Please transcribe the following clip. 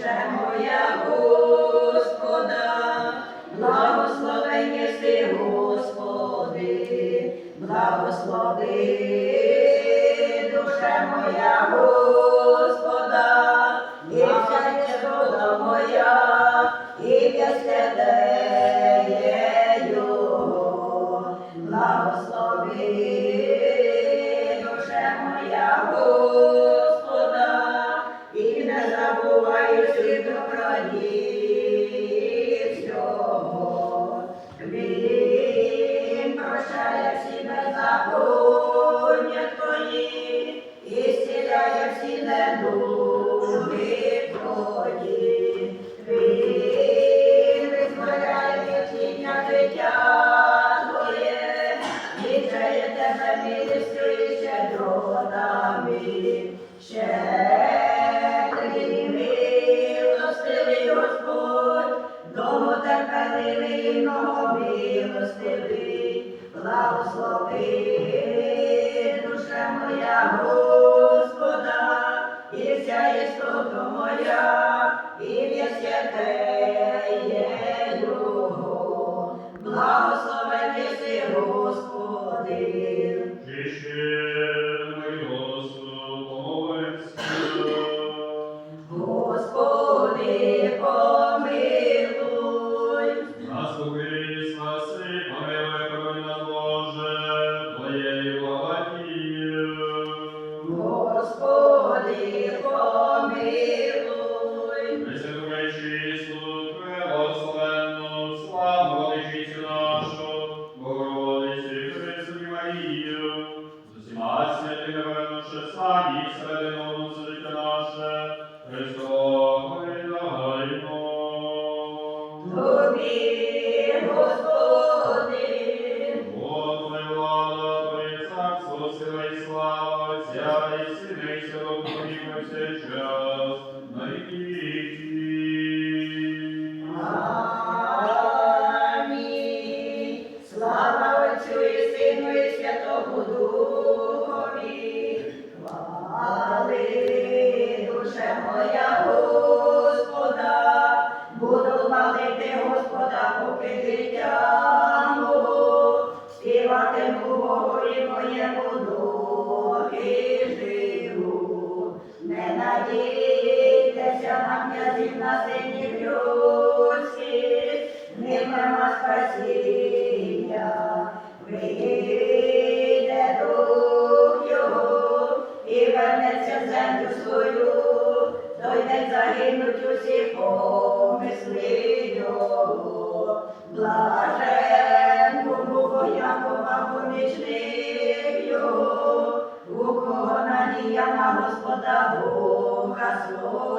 душе моя Господа, благословен єси, Господи, благослови, душе моя Господа, і вся незгода моя, ім'я святе добродій. Він прощає всі беззаконня твої, і зціляє всі недуги благослови, душа моя Господа, і вся істота моя, ім'я святе Його, благословен Владичицю нашу, Богородицю і Христу Марію, з усіма святими вернувши самі серед одного життя наше, Христового видаємо. Тобі, Господи, Бог твоя влада, твоє царство, сила і слава, Отця і Сина і Святого Духа, і час, на віки. Той день загинуть усі помисли його. Блажен кому Якова помічник його, у кого надія на Господа Бога свого.